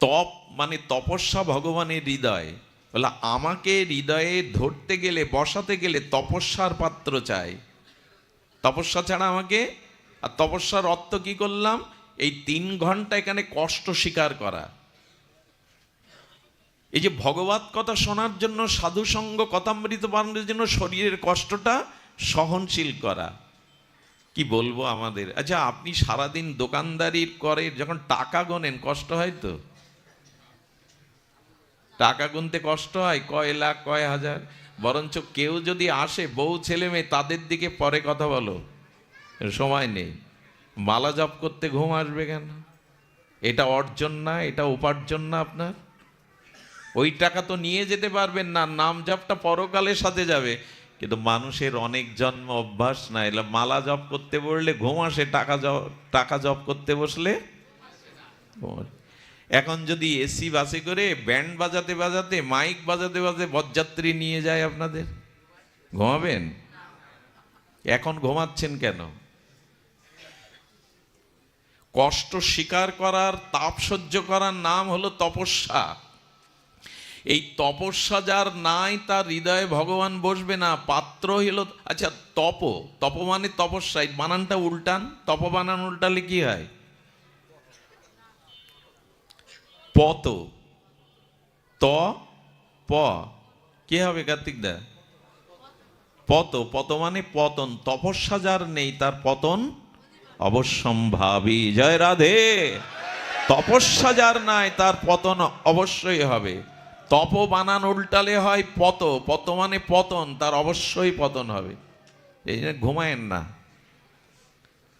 তপ মানে তপস্যা ভগবানের হৃদয়। বলে, আমাকে হৃদয়ে ধরতে গেলে, বসাতে গেলে তপস্যার পাত্র চাই। তপস্যা ছাড়া আমাকে? আর তপস্যার অর্থ কি করলাম? এই তিন ঘণ্টা এখানে কষ্ট স্বীকার করা। এই যে ভগবত কথা শোনার জন্য, সাধু সঙ্গ কথামৃত বানানোর জন্য শরীরের কষ্টটা সহনশীল করা। কি বলব আমাদের? আচ্ছা আপনি সারাদিন দোকানদারির করে যখন টাকা গোনেন, কষ্ট হয় তো? টাকা গুনতে কষ্ট হয়, কয় লাখ, কয় হাজার। বরঞ্চ কেউ যদি আসে, বউ, ছেলে, মেয়ে, তাদের দিকে পরে কথা বলো। সময় নেই। মালা জপ করতে ঘুম আসবে কেন? এটা অর্জন না, এটা উপার্জন না আপনার? ওই টাকা তো নিয়ে যেতে পারবেন না, নাম জপটা পরকালের সাথে যাবে। কিন্তু মানুষের অনেক জন্ম অভ্যাস না, এলা মালা জপ করতে বললে ঘুম আসে, টাকা জপ টাকা জপ করতে বসলে। এখন যদি এসি বাসে করে ব্যান্ড বাজাতে বাজাতে, মাইক বাজাতে বাজাতে বরযাত্রী নিয়ে যায় আপনাদের? ঘুমাবেন? এখন ঘুমাচ্ছেন কেন? কষ্ট স্বীকার করার, তাপ সহ্য করার নাম হলো তপস্যা। এই তপস্যা যার নাই, তার হৃদয়ে ভগবান বসবে না, পাত্র হলো আচ্ছা তপ। তপ মানে তপস্যা বানানটা উল্টান, তপ বানান উল্টালে কি হয়? পত ত প কে হবে কার্তিক দা? পত পত মানে পতন। তপস্যা যার নেই, তার পতন অবশ্যম্ভাবী। জয় রাধে। তপস্যা যার নাই, তার পতন অবশ্যই হবে। তপ বানান উল্টালে হয় পত। পত মানে পতন, তার অবশ্যই পতন হবে। এই জন্য ঘুমায়েন না।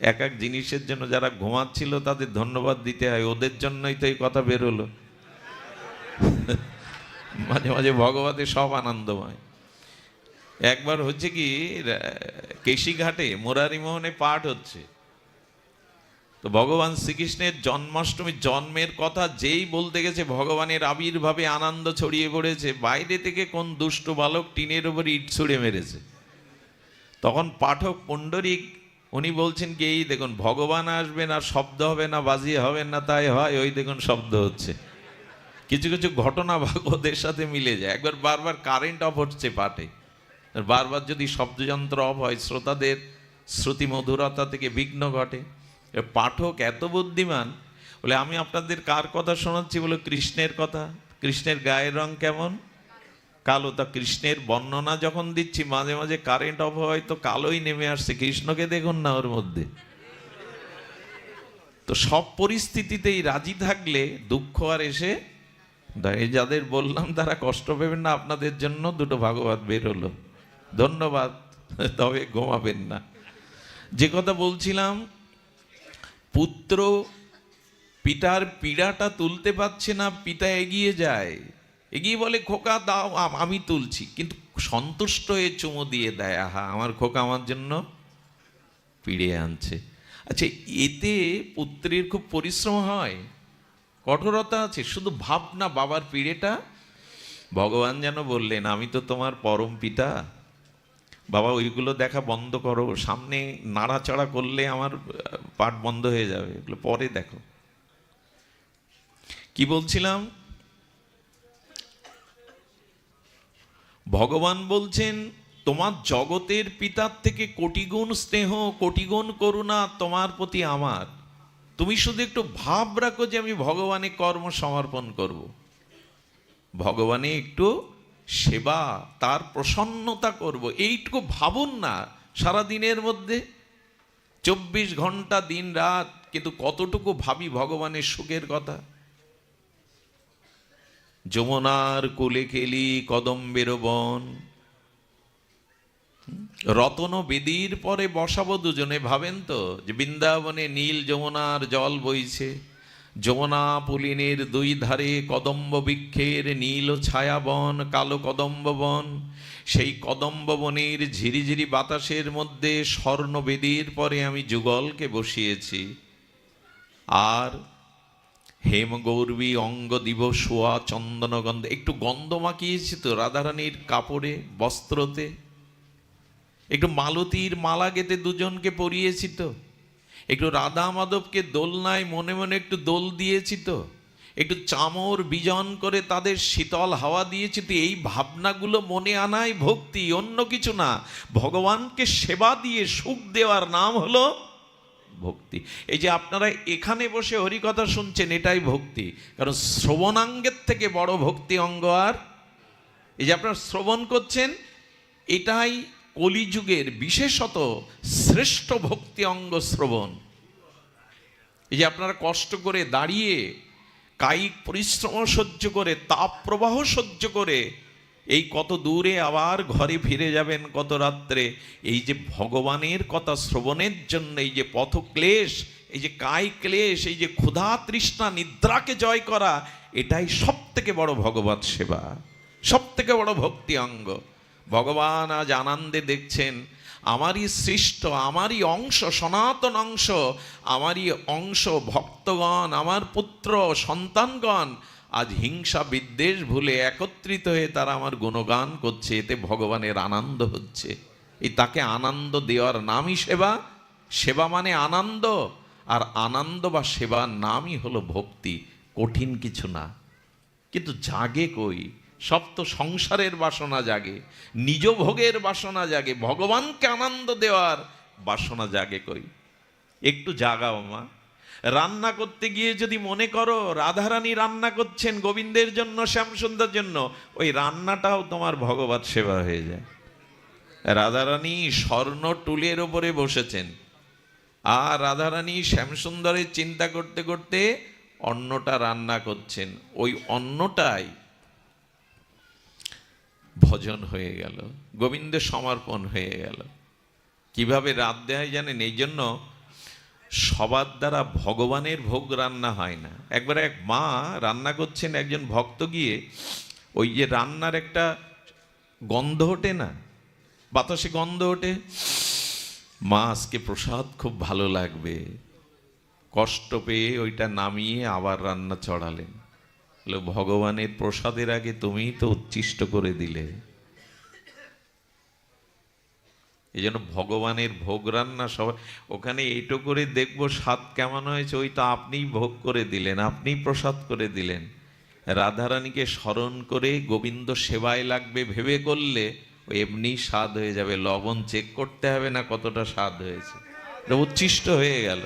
এক এক জিনিসের জন্য যারা ঘুমাচ্ছিল তাদের ধন্যবাদ দিতে হয়, ওদের জন্যই তো এই কথা বেরোলো। মাঝে মাঝে ভগবতে সব আনন্দময়। একবার হচ্ছে কি কেশিঘাটে মোহনে পাঠ হচ্ছে। তো ভগবান শ্রীকৃষ্ণের জন্মাষ্টমী, জন্মের কথা যেই বলতে গেছে, ভগবানের আবির্ভাবে আনন্দ ছড়িয়ে পড়েছে। বাইরে থেকে কোন দুষ্ট বালক টিনের উপর ইট ছুঁড়ে মেরেছে। তখন পাঠক পণ্ডরিক উনি বলছেন কি, এই দেখুন, ভগবান আসবেন আর শব্দ হবে না, বাজি হবে না, তাই হয়, ওই দেখুন শব্দ হচ্ছে। কিছু কিছু ঘটনা ভাগবতের সাথে মিলে যায়। একবার বারবার কারেন্ট অফ হচ্ছে আর বারবার যদি শব্দযন্ত্র অফ হয়, শ্রোতাদের শ্রুতি মধুরতা থেকে বিঘ্ন ঘটে। পাঠক এত বুদ্ধিমান, বলে আমি আপনাদের কার কথা শোনাচ্ছি বলে, কৃষ্ণের কথা? কৃষ্ণের গায়ের রং কেমন? কালো তা কৃষ্ণের বর্ণনা যখন দিচ্ছি, মাঝে মাঝে কারেন্ট অফ হয় তো কালোই নেমে আসছে। কৃষ্ণকে দেখুন না ওর মধ্যে। তো সব পরিস্থিতিতেই রাজি থাকলে দুঃখ আর এসে। যাদের বললাম তারা কষ্ট পাবেন না, আপনাদের জন্য দুটো ভাগবত বের হলো। ধন্যবাদ, তবে ঘুমাবেন না। যে কথা বলছিলাম, পুত্র পিতার পীড়াটা তুলতে পারছে না, পিতা এগিয়ে যায়। এগিয়ে বলে, খোকা দাও, আমি তুলছি। কিন্তু সন্তুষ্ট হয়ে চুমো দিয়ে দেয়, আহা, আমার খোকা আমার জন্য পিড়ে আনছে। আচ্ছা এতে পুত্রের খুব পরিশ্রম হয়, কঠোরতা আছে, শুধু ভাবনা, বাবার পিড়েটা? ভগবান যেন বললেন, আমি তো তোমার পরম পিতা। বাবা, ওইগুলো দেখা বন্ধ করো, সামনে নাড়াচাড়া করলে আমার পাঠ বন্ধ হয়ে যাবে। এগুলো পরে দেখো। কি বলছিলাম? ভগবান বলছেন, তোমার জগতের পিতার থেকে কোটিগুণ স্নেহ, কোটিগুণ করুণা তোমার প্রতি আমার। তুমি শুধু একটু ভাব রাখো যে আমি ভগবানে কর্ম সমর্পণ করব। ভগবানে একটু সেবা, তার প্রসন্নতা করব। এইটুকু ভাবুন না সারা দিনের মধ্যে। চব্বিশ ঘণ্টা দিন রাত, কিন্তু কতটুকু ভাবি ভগবানের সুখের কথা। যমুনার কোলে খেলি কদম্বের বন। রতন বেদির পরে বসাবো দুজনে, ভাবেন তো যে বৃন্দাবনে নীল যমুনার জল বইছে। যমুনা পুলিনের দুই ধারে কদম্ব বৃক্ষের নীল ছায়াবন কালো কদম্ব বন। সেই কদম্ব বনের ঝিরিঝিরি বাতাসের মধ্যে স্বর্ণ বেদির পরে আমি যুগলকে বসিয়েছি। আর হেম গৌরবী অঙ্গ দিব সোয়া চন্দন গন্ধ একটু গন্ধ মাখিয়েছি তো, রাধারানীর কাপড়ে, বস্ত্রতে। একটু মালতীর মালা গেতে দুজনকে পরিয়েছি তো। একটু রাধা মাধবকে দোলনায় মনে মনে একটু দোল দিয়েছি তো। একটু চামর বিজন করে তাদের শীতল হাওয়া দিয়েছি তো, এই ভাবনাগুলো মনে আনাই ভক্তি, অন্য কিছু না। ভগবানকে সেবা দিয়ে সুখ দেওয়ার নাম হলো ভক্তি। এই যে আপনারা এখানে বসে হরিকথা শুনছেন, এটাই ভক্তি। কারণ শ্রবণাঙ্গের থেকে বড় ভক্তি অঙ্গ আর? এই যে আপনারা শ্রবণ করছেন, এটাই কলিযুগের বিশেষত শ্রেষ্ঠ ভক্তি অঙ্গ শ্রবণ। এই যে আপনারা কষ্ট করে দাঁড়িয়ে কায়িক পরিশ্রম সহ্য করে তাপ প্রবাহ সহ্য করে এই কত দূরে আবার ঘরে ফিরে যাবেন কত রাত্রে? এই যে ভগবানের কথা শ্রবণের জন্য, এই যে পথক্লেশ, এই যে কায় ক্লেশ এই যে ক্ষুধা তৃষ্ণা নিদ্রাকে জয় করা, এটাই সব থেকে বড় ভগবত সেবা সব থেকে বড় ভক্তি অঙ্গ। ভগবান আজ আনন্দে দেখছেন, আমারই সৃষ্ট, আমারই অংশ, সনাতন অংশ, আমারই অংশ ভক্তগণ, আমার পুত্র, সন্তানগণ আজ হিংসা বিদ্বেষ ভুলে একত্রিত হয়ে তারা আমার গুণগান করছে, এতে ভগবানের আনন্দ হচ্ছে। এই তাকে আনন্দ দেওয়ার নামই সেবা সেবা মানে আনন্দ, আর আনন্দ বা সেবার নামই হলো ভক্তি, কঠিন কিছু না। কিন্তু জাগে কই? সব তো সংসারের বাসনা জাগে, নিজ ভোগের বাসনা জাগে, ভগবানকে আনন্দ দেওয়ার বাসনা জাগে কই? একটু জাগাও মা। রান্না করতে গিয়ে যদি মনে করো রাধারানী রান্না করছেন গোবিন্দের জন্য, শ্যামসুন্দর জন্য, ওই রান্নাটাও তোমার ভগবত সেবা হয়ে যায়। রাধারানী স্বর্ণ টুলের ওপরে বসেছেন। আর রাধারানী শ্যামসুন্দরের চিন্তা করতে করতে অন্নটা রান্না করছেন। ওই অন্নটাই ভজন হয়ে গেল গোবিন্দ সমর্পণ হয়ে গেল। কীভাবে রাত দেয় জানেন? এই জন্য সবার দ্বারা ভগবানের ভোগ রান্না হয় না। একবার এক মা রান্না করছেন, একজন ভক্ত গিয়ে ওই যে রান্নার একটা গন্ধ ওঠে না, বাতাসে গন্ধ ওঠে, মা আজকে প্রসাদ খুব ভালো লাগবে। কষ্ট পেয়ে ওইটা নামিয়ে আবার রান্না চড়ালেন। ভগবানের প্রসাদের আগে তুমিই তো উচ্ছিষ্ট করে দিলে। এই জন্য ভগবানের ভোগ রান্না সবাই, ওখানে এইটো করে দেখব স্বাদ কেমন হয়েছে ওইটা আপনিই ভোগ করে দিলেন, আপনিই প্রসাদ করে দিলেন। রাধারানীকে স্মরণ করে গোবিন্দ সেবায় লাগবে ভেবে করলে এমনি স্বাদ হয়ে যাবে, লবণ চেক করতে হবে না কতটা স্বাদ হয়েছে। এটা উচ্ছিষ্ট হয়ে গেল।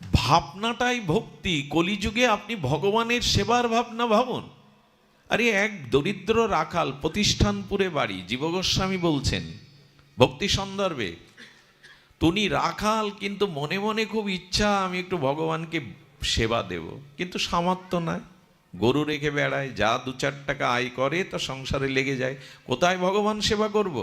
ভাবনাটাই ভক্তি, কলিযুগে আপনি ভগবানের সেবার ভাবনা ভাবুন। আরে এক দরিদ্র রাখাল প্রতিষ্ঠানপুরে বাড়ি জীবগোস্বামী বলছেন, ভক্তি সন্দর্ভে, তুমি রাখাল, কিন্তু মনে মনে খুব ইচ্ছা আমি একটু ভগবানকে সেবা দেব, কিন্তু সামর্থ্য নাই গরু রেখে বেড়ায়, যা দু চার টাকা আয় করে, তা সংসারে লেগে যায়, কোথায় ভগবান সেবা করব।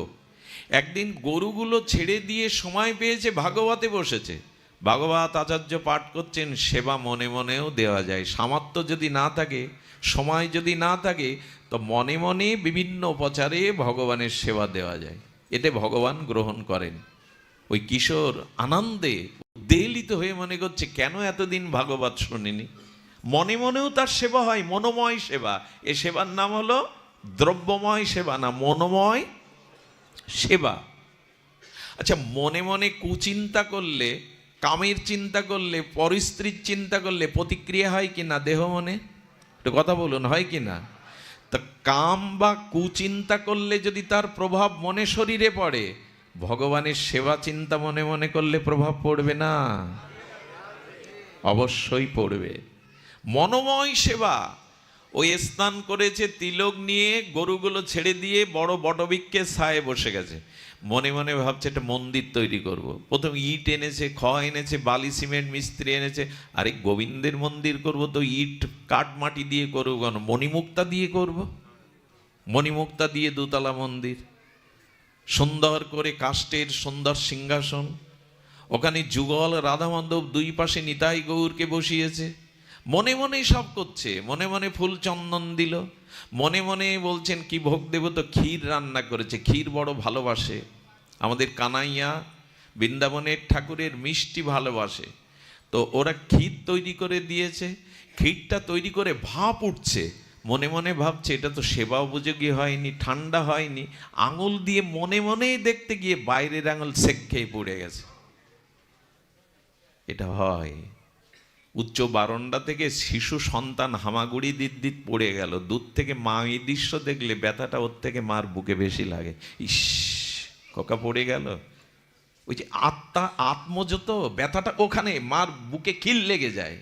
একদিন গরুগুলো ছেড়ে দিয়ে সময় পেয়েছে, ভাগবতে বসেছে ভাগবত আচার্য পাঠ করছেন, সেবা মনে মনেও দেওয়া যায়। সামর্থ্য যদি না থাকে, সময় যদি না থাকে, তো মনে মনে বিভিন্ন উপচারে ভগবানের সেবা দেওয়া যায়। এতে ভগবান গ্রহণ করেন। ওই কিশোর আনন্দে উদ্বেলিত হয়ে মনে করছে, কেন এতদিন ভাগবত শুনিনি? মনে মনেও তার সেবা হয়, মনোময় সেবা। এ সেবার নাম হলো দ্রব্যময় সেবা না মনোময় সেবা। আচ্ছা মনে মনে কুচিন্তা করলে কামের চিন্তা করলে, পরিস্ত্রীর চিন্তা করলে প্রতিক্রিয়া হয় কি না দেহ মনে? একটু কথা বলুন, হয় কি না? তা কাম বা কুচিন্তা করলে যদি তার প্রভাব মনে শরীরে পড়ে, ভগবানের সেবা চিন্তা মনে মনে করলে প্রভাব পড়বে না? অবশ্যই পড়বে। মনোময় সেবা। ওই স্নান করেছে, তিলক নিয়ে গরুগুলো ছেড়ে দিয়ে বড় বটবৃক্ষের ছায়ে বসে গেছে। মনে মনে ভাবছে একটা মন্দির তৈরি করব। প্রথম ইট এনেছে, খ এনেছে, বালি, সিমেন্ট, মিস্ত্রি এনেছে। আরে গোবিন্দের মন্দির করব তো ইট কাঠ মাটি দিয়ে করব কেন? মণিমুক্তা দিয়ে করব। মণিমুক্তা দিয়ে দোতলা মন্দির। সুন্দর করে কাষ্টের সুন্দর সিংহাসন। ওখানে যুগল রাধা মাধব দুই পাশে নিতাই গৌরকে বসিয়েছে। মনে মনে সব করছে, মনে মনে ফুল চন্দন দিল। মনে মনে বলছেন, কি ভোগ দেব তো? ক্ষীর রান্না করেছে। ক্ষীর বড় ভালোবাসে। আমাদের কানাইয়া বৃন্দাবনের ঠাকুরের মিষ্টি ভালোবাসে। তো ওরা ক্ষীর তৈরি করে দিয়েছে। ক্ষীরটা তৈরি করে ভাপ উঠছে। মনে মনে ভাবছে, এটা তো সেবা উপযোগী হয়নি, ঠান্ডা হয়নি। আঙুল দিয়ে মনে মনেই দেখতে গিয়ে বাইরের আঙুল সেক খেয়ে পড়ে গেছে। এটা হয়। উচ্চ বারণ্ডা থেকে শিশু সন্তান হামাগুড়ি দিত দিত পড়ে গেল। দূর থেকে মা এই দৃশ্য দেখলে ব্যথাটা ওর থেকে মার বুকে বেশি লাগে। ইস কোকা পড়ে গেল। ওই যে আত্মা, আত্মযত ব্যথাটা ওখানে মার বুকে কিল লেগে যায়।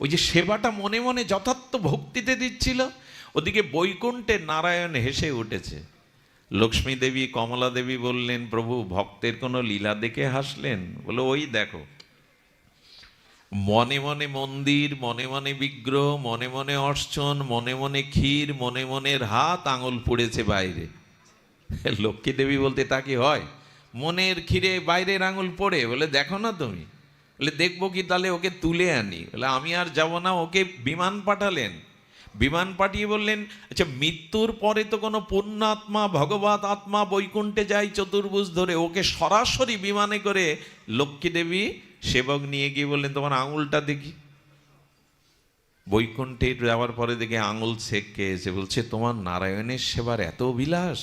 ওই যে সেবাটা মনে মনে যথার্থ ভক্তিতে দিচ্ছিল। ওদিকে বৈকুণ্ঠে নারায়ণ হেসে উঠেছে। লক্ষ্মী দেবী, কমলা দেবী বললেন, প্রভু, ভক্তের কোনো লীলা দেখে হাসলেন? বলে, ওই দেখো মনে মনে মন্দির, মনে মনে বিগ্রহ, মনে মনে অর্চন, মনে মনে ক্ষীর, মনে মনের হাত আঙুল পড়েছে বাইরে। লক্ষ্মী দেবী বলতে তা কি হয়? মনের ক্ষীরে বাইরের আঙুল পড়ে, বলে দেখো না তুমি। বলে দেখব কি তাহলে ওকে তুলে আনি। বলে আমি আর যাব না, ওকে বিমান পাঠালেন। বিমান পাঠিয়ে বললেন আচ্ছা মৃত্যুর পরে তো কোনো পুণ্যাত্মা, ভগবত আত্মা বৈকুণ্ঠে যায় চতুর্ভুজ ধরে, ওকে সরাসরি বিমানে করে লক্ষ্মী দেবী সেবক নিয়ে গিয়ে বললেন, তোমার আঙুলটা দেখি। বৈকুণ্ঠে যাওয়ার পরে দেখে আঙুল ছেঁকে এসে বলছে, তোমার নারায়ণের সেবার এত বিলাস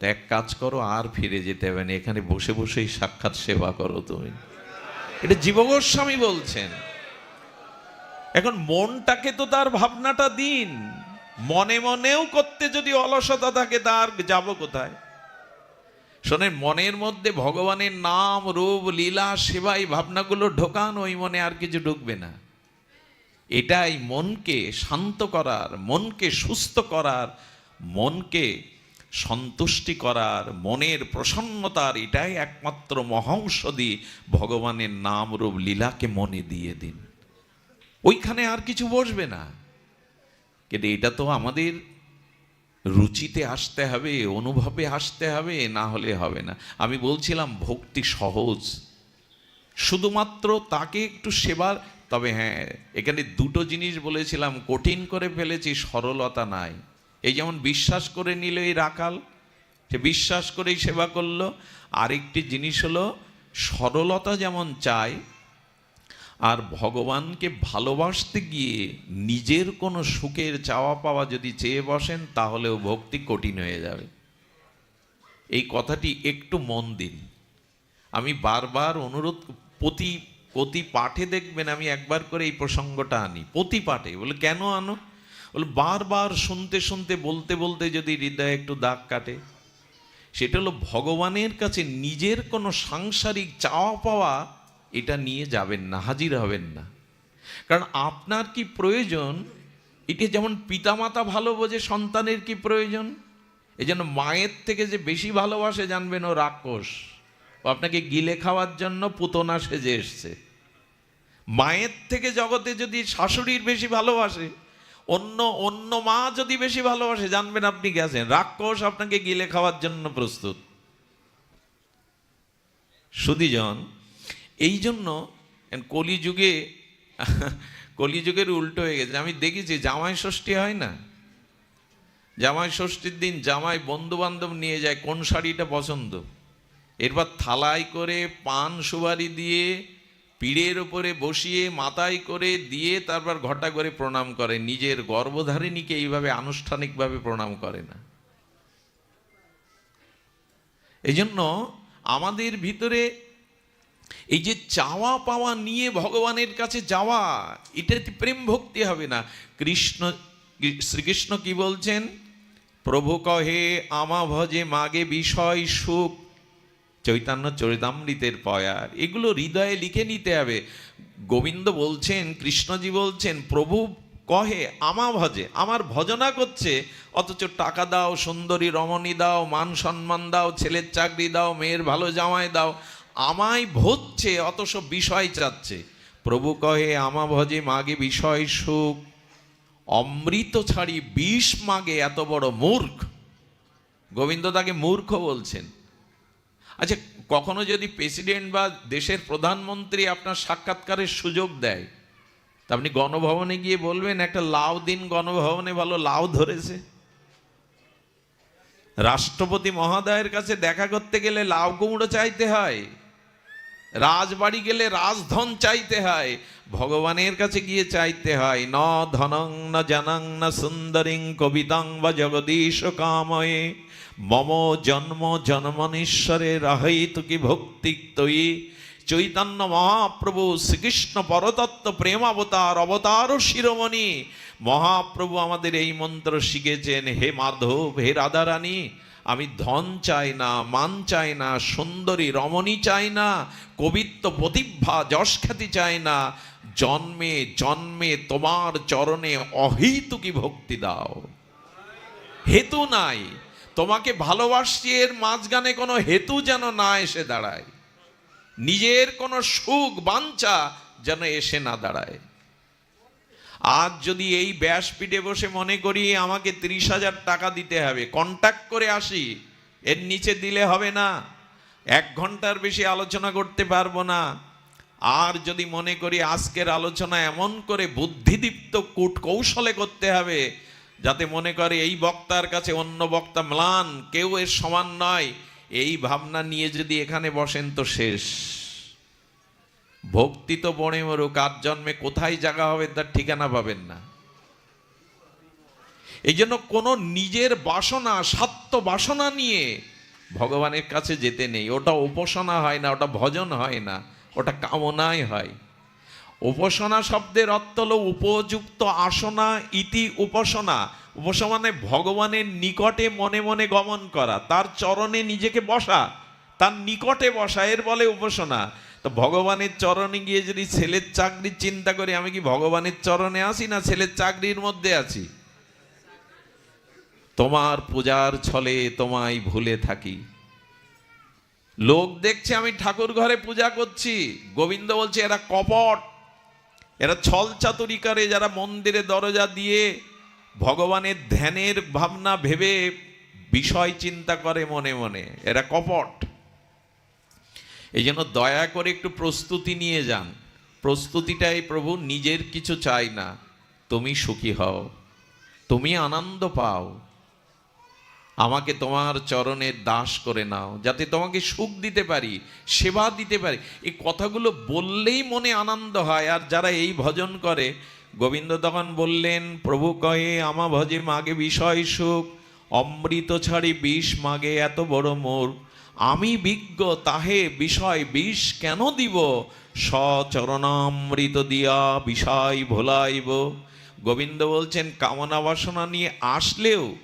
তা এক কাজ করো, আর ফিরে যেতে হবে না, এখানে বসে বসেই সাক্ষাৎ সেবা করো তুমি। এটা জীবগোস্বামী বলছেন। এখন মনটাকে তো তার ভাবনাটা দিন, মনে মনেও করতে যদি অলসতা থাকে, তার যাব কোথায়? শোনেন, মনের মধ্যে ভগবানের নাম, রূপ, লীলা, সেবা, এই ভাবনাগুলো ঢোকান, ওই মনে আর কিছু ঢুকবে না। এটাই মনকে শান্ত করার, মনকে সুস্থ করার, মনকে সন্তুষ্টি করার, মনের প্রসন্নতার, এটাই একমাত্র মহৌষধি ভগবানের নাম, রূপ, লীলাকে মনে দিয়ে দিন। ওইখানে আর কিছু বসবে না। কিন্তু এটা তো আমাদের রুচিতে আসতে হবে, অনুভবে আসতে হবে, না হলে হবে না। আমি বলছিলাম, ভক্তি সহজ। শুধুমাত্র তাকে একটু সেবার, তবে হ্যাঁ এখানে দুটো জিনিস বলেছিলাম, কঠিন করে ফেলেছি, সরলতা নাই। এই যেমন বিশ্বাস করে নিল এই রাখাল সে বিশ্বাস করেই সেবা করল। আরেকটি জিনিস হলো, সরলতা যেমন চায় আর ভগবানকে ভালোবাসতে গিয়ে নিজের কোনো সুখের চাওয়া পাওয়া যদি চেয়ে বসেন, তাহলেও ভক্তি কঠিন হয়ে যাবে। এই কথাটি একটু মন দিন। আমি বারবার অনুরোধ, প্রতি প্রতি পাঠে দেখবেন আমি একবার করে এই প্রসঙ্গটা আনি। প্রতি পাঠে। বলে, কেন আনো? বলে, বারবার শুনতে শুনতে, বলতে বলতে যদি হৃদয়ে একটু দাগ কাটে। সেটা হলো, ভগবানের কাছে নিজের কোনো সাংসারিক চাওয়া পাওয়া এটা নিয়ে যাবেন না, হাজির হবেন না। কারণ আপনার কি প্রয়োজন? এটি যেমন পিতামাতা ভালো বোঝে, সন্তানের কি প্রয়োজন? এই জন্য মায়ের থেকে যে বেশি ভালোবাসে, জানবেন, ও রাক্ষস। ও আপনাকে গিলে খাওয়ার জন্য পুতনা সেজে এসছে। মায়ের থেকে জগতে যদি শাশুড়ির বেশি ভালোবাসে, অন্য অন্য মা যদি বেশি ভালোবাসে, জানবেন আপনি গেছেন রাক্ষস আপনাকে গিলে খাওয়ার জন্য প্রস্তুত। সুদীজন এই জন্য কলিযুগে, কলিযুগের উল্টো হয়ে গেছে। আমি দেখেছি, জামাই ষষ্ঠী হয় না? জামাই ষষ্ঠীর দিন জামাই বন্ধু বান্ধব নিয়ে যায়, কোন শাড়িটা পছন্দ? এরপর থালায় করে, পান সুবারি দিয়ে, পীড়ের ওপরে বসিয়ে, মাথায় করে দিয়ে তারপর ঘটা করে প্রণাম করে। নিজের গর্ভধারিণীকে এইভাবে আনুষ্ঠানিকভাবে প্রণাম করে না। এই জন্য আমাদের ভিতরে এই যে চাওয়া পাওয়া নিয়ে ভগবানের কাছে যাওয়া এটাতে প্রেম ভক্তি হবে না? কৃষ্ণ, শ্রীকৃষ্ণ কি বলছেন? প্রভু কহে, আমা ভজে মাগে বিষয় সুখ। চৈতন্য চরিতামৃতের পয়ার। এগুলো হৃদয়ে লিখে নিতে হবে। গোবিন্দ বলছেন, কৃষ্ণজি বলছেন, প্রভু কহে, আমা ভজে, আমার ভজনা করছে, অথচ টাকা দাও, সুন্দরী রমণী দাও, মান সম্মান দাও, ছেলের চাকরি দাও, মেয়ের ভালো জামাই দাও আমায় ভজছে সব বিষয় চাচ্ছে। প্রভু কহে আমা ভজে মাগে বিষয় সুখ। অমৃত ছাড়ি বিষ মাগে এত বড় মূর্খ। গোবিন্দ তাকে মূর্খ বলছেন। আচ্ছা কখনো যদি প্রেসিডেন্ট বা দেশের প্রধানমন্ত্রী আপনার সাক্ষাৎকারের সুযোগ দেয়, তা আপনি গণভবনে গিয়ে বলবেন, একটা লাউ দিন গণভবনে ভালো লাউ ধরেছে। রাষ্ট্রপতি মহোদয়ের কাছে দেখা করতে গেলে লাউ কুমড়ো চাইতে হয়। রাজবাড়ি গেলে রাজধন চাইতে হয়, ভগবানের কাছে গিয়ে চাইতে হয়, ন ধনং, ন জনং, ন সুন্দরিং কবিতাং বা জগদীশ কাময়ে, মম জন্ম জন্মনীশ্বরে রাহিত কি ভক্তি তৈ চৈতন্য মহাপ্রভু শ্রীকৃষ্ণ পরতত্ত্ব প্রেম অবতার অবতার শিরোমণি। মহাপ্রভু আমাদের এই মন্ত্র শিখেছেন, হে মাধব, হে রাধারানী আমি ধন চাই না, মান চাই না, সুন্দরী রমণী চাই না, কবিত্ব প্রতিভা যশ খ্যাতি চাই না, জন্মে জন্মে তোমার চরণে অহিতুকি ভক্তি দাও। হেতু নাই। তোমাকে ভালোবাসছি এর মাঝখানে কোনো হেতু যেন না এসে দাঁড়ায়। নিজের কোনো সুখ, বাঞ্ছা যেন এসে না দাঁড়ায়। আজ যদি এই ব্যাসপিঠে বসে মনে করি আমাকে তিরিশ হাজার টাকা দিতে হবে কন্ট্যাক্ট করে আসি, এর নিচে দিলে হবে না, এক ঘণ্টার বেশি আলোচনা করতে পারব না। আর যদি মনে করি আজকের আলোচনা এমন করে বুদ্ধিদীপ্ত কূট কৌশলে করতে হবে, যাতে মনে করে এই বক্তার কাছে অন্য বক্তা ম্লান, কেউ এর সমান নয়, এই ভাবনা নিয়ে যদি এখানে বসেন তো শেষ। ভক্তি তো বনে মরুক কার জন্মে কোথায় জায়গা হবে তার ঠিকানা পাবেন না। এই জন্য কোনো নিজের বাসনা স্বার্থ বাসনা নিয়ে ভগবানের কাছে যেতে নেই। ওটা উপাসনা হয় না, ওটা ভজন হয় না, ওটা কামনাই হয়। উপাসনা শব্দের অর্থ হলো উপযুক্ত আসনা ইতি উপাসনা। উপাসনা মানে ভগবানের নিকটে মনে মনে গমন করা, তার চরণে নিজেকে বসা, তার নিকটে বসা, এর বলে উপাসনা। তো ভগবানের চরণে গিয়ে যদি ছেলের চাকরির চিন্তা করি, আমি কি ভগবানের চরণে আসি না ছেলের চাকরির মধ্যে আছি তোমার পূজার ছলে তোমায় ভুলে থাকি। লোক দেখছে আমি ঠাকুর ঘরে পূজা করছি, গোবিন্দ বলছে, এরা কপট। এরা ছল চাতুরি করে যারা মন্দিরে দরজা দিয়ে ভগবানের ধ্যানের ভাবনা ভেবে বিষয় চিন্তা করে মনে মনে। এরা কপট। এই জন্য দয়া করে একটু প্রস্তুতি নিয়ে যান। প্রস্তুতিটাই প্রভু নিজের কিছু চাই না। তুমি সুখী হও। তুমি আনন্দ পাও। আমাকে তোমার চরণের দাস করে নাও, যাতে তোমাকে সুখ দিতে পারি, সেবা দিতে পারি। এই কথাগুলো বললেই মনে আনন্দ হয়। আর যারা এই ভজন করে, গোবিন্দ তখন বললেন, প্রভু কয়ে আমা ভজে মাগে বিষয় সুখ, অমৃত ছাড়ি বিষ মাগে, এত বড় মোর আমি বিজ্ঞ, তাহে বিষয় বিষ কেন দিব? সচরণামৃত দিয়া বিষয় ভোলাইব। গোবিন্দ বলছেন, কামনা বাসনা নিয়ে আসলেও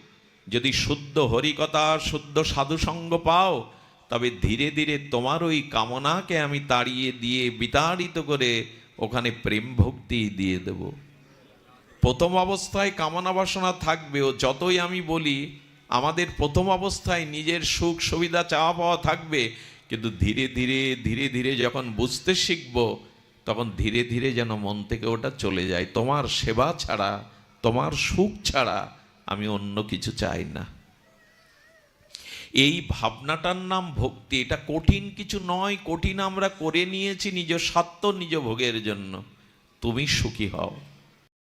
যদি শুদ্ধ হরিকথা, শুদ্ধ সাধুসঙ্গ পাও, তবে ধীরে ধীরে তোমার ওই কামনাকে আমি তাড়িয়ে দিয়ে বিতাড়িত করে ওখানে প্রেম ভক্তি দিয়ে দেব। প্রথম অবস্থায় কামনা বাসনা থাকবে ও যতই আমি বলি আমাদের প্রথম অবস্থায় নিজের সুখ সুবিধা চাওয়া পাওয়া থাকবে, কিন্তু ধীরে ধীরে ধীরে ধীরে যখন বুঝতে শিখব, তখন ধীরে ধীরে যেন মন থেকে ওটা চলে যায়। তোমার সেবা ছাড়া, তোমার সুখ ছাড়া আমি অন্য কিছু চাই না। এই ভাবনাটার নাম ভক্তি, এটা কঠিন কিছু নয়, কঠিন আমরা করে নিয়েছি নিজ স্বার্থ, নিজ ভোগের জন্য। তুমি সুখী হও।